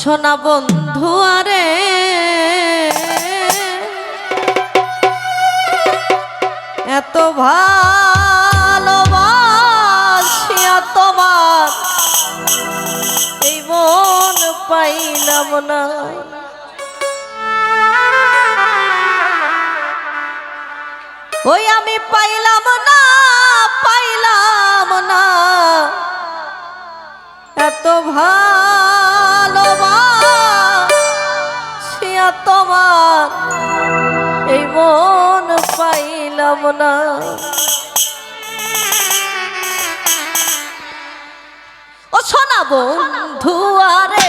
সোনা বন্ধু আরে। এত ভালোবাসি তোমার, এই মন পাইলাম না। ওই আমি পাইলাম না পাইলাম না। এত ভালো বাবা শিয়া তোমার এই মন পাইলাম না। ও শোনা বন্ধু আরে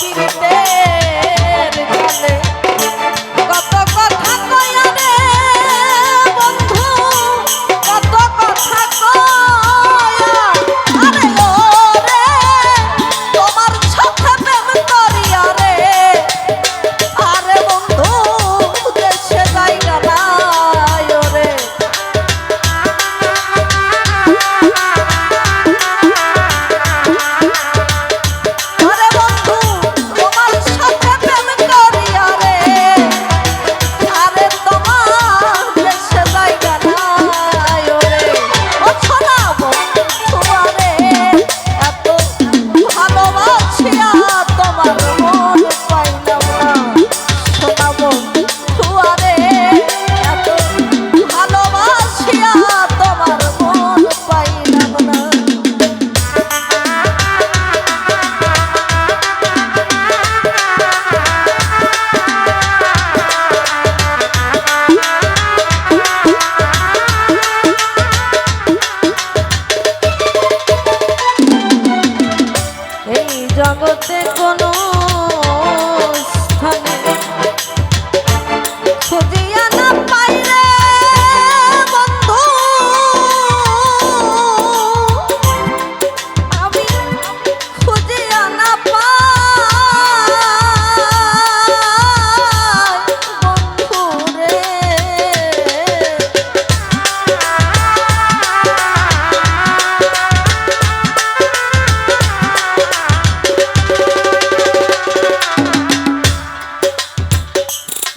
querida.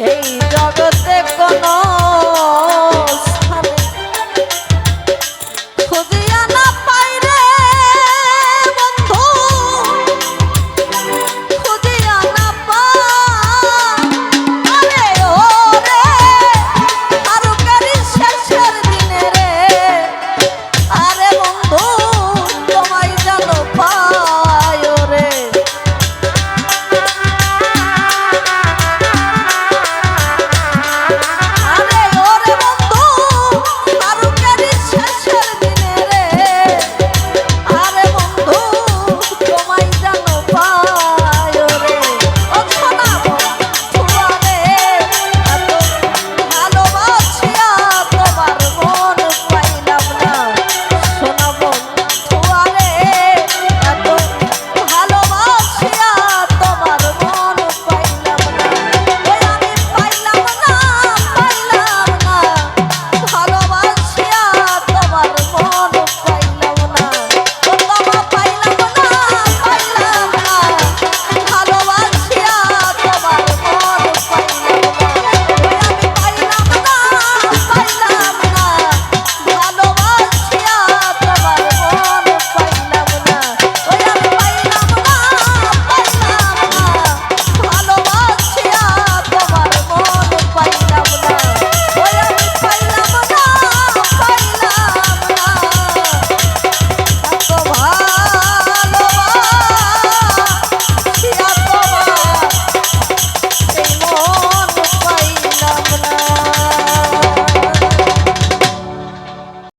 এই জগতে কোনো